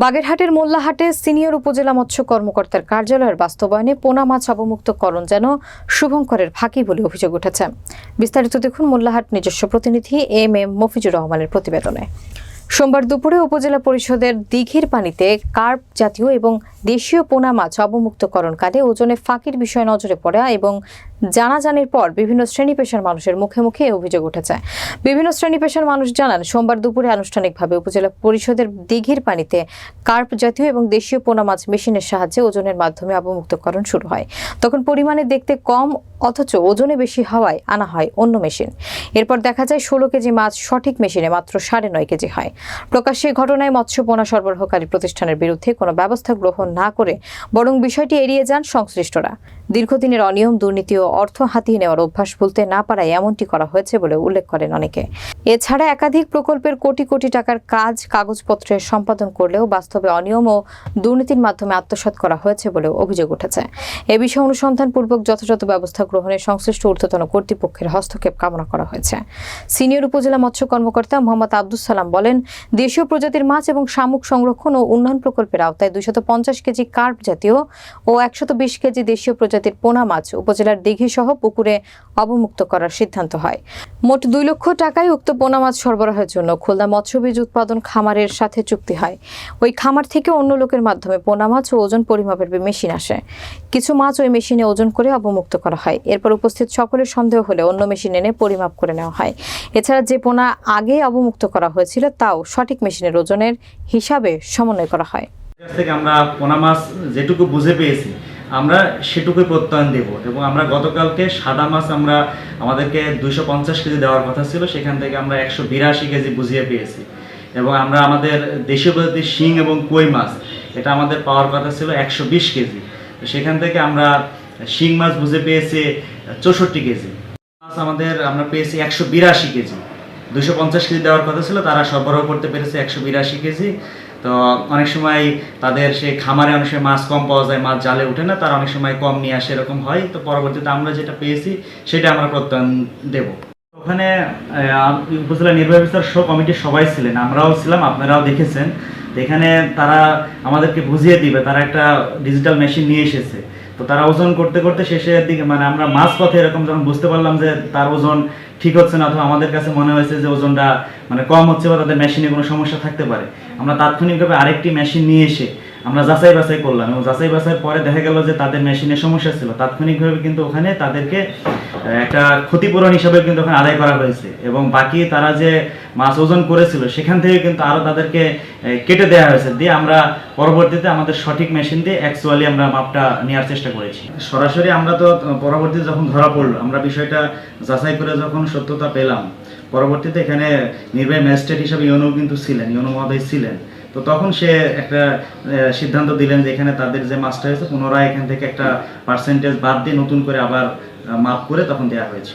বাগেরহাটের মোল্লাহাটে সিনিয়র উপজেলা মৎস্য কর্মকর্তার কার্যালয়ের বাস্তবায়নে পোনা মাছ অবমুক্তকরণ যেন শুভঙ্করের ফাঁকি বলে অভিযোগ উঠেছে। বিস্তারিত দেখুন মোল্লাহাট নিজস্ব প্রতিনিধি এম এম মফিজুর রহমানের প্রতিবেদনে। সোমবার দুপুরে উপজেলা পরিষদের দিঘির পানিতে কার্প জাতীয় এবং দেশীয় পোনা মাছ অবমুক্তকরণকালে ওজনে ফাঁকির বিষয় নজরে পড়া এবং জানাজানির পর বিভিন্ন শ্রেণি পেশার মানুষের মুখে মুখে অভিযোগ উঠেছে। বিভিন্ন শ্রেণি পেশার মানুষ জানান, সোমবার দুপুরে আনুষ্ঠানিকভাবে উপজেলা পরিষদের দিঘির পানিতে কার্প জাতীয় এবং দেশীয় পোনা মাছ মেশিনের সাহায্যে ওজনের মাধ্যমে অবমুক্তকরণ শুরু হয়। তখন পরিমাণে দেখতে কম, অথচ ওজনে বেশি হওয়ায় আনা হয় অন্য মেশিন। এরপর দেখা যায়, ষোলো কেজি মাছ সঠিক মেশিনে মাত্র সাড়ে নয় কেজি হয়। প্রকাশ্যে ঘটনায় মৎস্য পোনা সরবরাহকারী প্রতিষ্ঠানের বিরুদ্ধে কোনো ব্যবস্থা গ্রহণ না করে বরং বিষয়টি এড়িয়ে যান সংশ্লিষ্টরা। দীর্ঘদিনের অনিয়ম, দুর্নীতি ও অর্থ হাতিয়ে নেওয়ার অভ্যাস ভুলতে না পারায় এমনটি করা হয়েছে বলে উল্লেখ করেন অনেকে। এছাড়া একাধিক প্রকল্পের কোটি কোটি টাকার কাজ কাগজপত্রে সম্পাদন করলেও বাস্তবে অনিয়ম ও দুর্নীতির মাধ্যমে আত্মসাৎ করা হয়েছে বলে অভিযোগ উঠেছে। এ বিষয়ে অনুসন্ধানপূর্বক যথাযথ ব্যবস্থা গ্রহণে সংশ্লিষ্ট ঊর্ধ্বতন কর্তৃপক্ষের হস্তক্ষেপ কামনা করা হয়েছে। সিনিয়র উপজেলা মৎস্য কর্মকর্তা মোহাম্মদ আব্দুল সালাম বলেন, দেশীয় প্রজাতির মাছ এবং শামুক সংরক্ষণ ও উন্নয়ন প্রকল্পের আওতায় দুইশত পঞ্চাশ কেজি কার্প জাতীয় ও একশত বিশ কেজি দেশীয় প্রজাতির পোনা মাছ উপজেলার দিঘি সহ পুকুরে অবমুক্ত করার সিদ্ধান্ত হয়। মোট দুই লক্ষ টাকায় উক্ত পোনা মাছ সরবরাহের জন্য খুলনা মৎস্য বীজ উৎপাদন খামারের সাথে চুক্তি হয়। ওই খামার থেকে অন্য লোকের মাধ্যমে পোনা মাছ ও ওজন পরিমাপের মেশিন আসে। কিছু মাছ ওই মেশিনে ওজন করে অবমুক্ত করা হয়। এরপর উপস্থিত সকলের সন্দেহ হলে অন্য মেশিন এনে পরিমাপ করে নেওয়া হয়। এছাড়া যে পোনা আগে অবমুক্ত করা হয়েছিল, তাও সঠিক মেশিনের ওজনের হিসাবে সমন্বয় করা হয়। থেকে আমরা পোনা মাছ যেটুকু বুঝে পেয়েছি আমরা সেটুকুই প্রত্যয়ন দেব এবং আমরা গতকালকে সাদা মাছ আমরা আমাদেরকে দুইশো পঞ্চাশ কেজি দেওয়ার কথা ছিল, সেখান থেকে আমরা একশো বিরাশি কেজি বুঝিয়ে পেয়েছি এবং আমরা আমাদের দেশীয় প্রজাতির শিং এবং কই মাছ, এটা আমাদের পাওয়ার কথা ছিল একশো বিশ কেজি। সেখান থেকে আমরা শিং মাছ বুঝে পেয়েছি চৌষট্টি কেজি। মাছ আমাদের আমরা পেয়েছি একশো বিরাশি কেজি। দুশো পঞ্চাশ কেজি দেওয়ার কথা ছিল, তারা সরবরাহ করতে পেরেছে একশো বিরাশি কেজি। তো অনেক সময় তাদের সেই খামারে অনেক সময় মাছ কম পাওয়া যায়, মাছ জালে ওঠে না, তারা অনেক সময় কম নিয়ে আসে, এরকম হয়। তো পরবর্তীতে আমরা যেটা পেয়েছি, সেটা আমরা প্রত্যয়ন দেব। ওখানে উপজেলা নির্বাহী অফিসার সহ কমিটির সবাই ছিলেন, আমরাও ছিলাম, আপনারাও দেখেছেন। এখানে তারা আমাদেরকে বুঝিয়ে দিবে, তারা একটা ডিজিটাল মেশিন নিয়ে এসেছে। তো তারা ওজন করতে করতে শেষের দিকে মানে আমরা মাছ পথে এরকম যখন বুঝতে পারলাম যে তার ওজন ঠিক হচ্ছে না, অথবা আমাদের কাছে মনে হয়েছে যে ওজনটা মানে কম হচ্ছে বা তাদের মেশিনে কোনো সমস্যা থাকতে পারে। আমরা তাৎক্ষণিকভাবে আরেকটি মেশিন নিয়ে এসে আমরা যাচাই বাছাই করলাম এবং যাচাই বাছাই পরে দেখা গেল যে তাদের মেশিনে সমস্যা ছিল। তাৎক্ষণিকভাবে কিন্তু ওখানে তাদেরকে একটা ক্ষতিপূরণ হিসাবে কিন্তু ওখানে আদায় করা হয়েছে এবং বাকি তারা যে মাছ ওজন করেছিল, সেখান থেকে কিন্তু আরও তাদেরকে কেটে দেওয়া হয়েছে। দিয়ে আমরা পরবর্তীতে আমাদের সঠিক মেশিন দিয়ে অ্যাকচুয়ালি আমরা মাপটা নেওয়ার চেষ্টা করেছি। সরাসরি আমরা তো, পরবর্তীতে যখন ধরা পড়ল, আমরা বিষয়টা যাচাই করে যখন সত্যতা পেলাম পরবর্তীতে এখানে নির্বাহী ম্যাজিস্ট্রেট হিসাবে ইউনো কিন্তু ছিলেন ইউনো মহোদয় ছিলেন। তো তখন সে একটা সিদ্ধান্ত দিলেন যে এখানে তাদের যে মাস্টার হয়েছে পুনরায় এখান থেকে একটা পার্সেন্টেজ বাদ দিয়ে নতুন করে আবার মাপ করে তখন দেওয়া হয়েছে।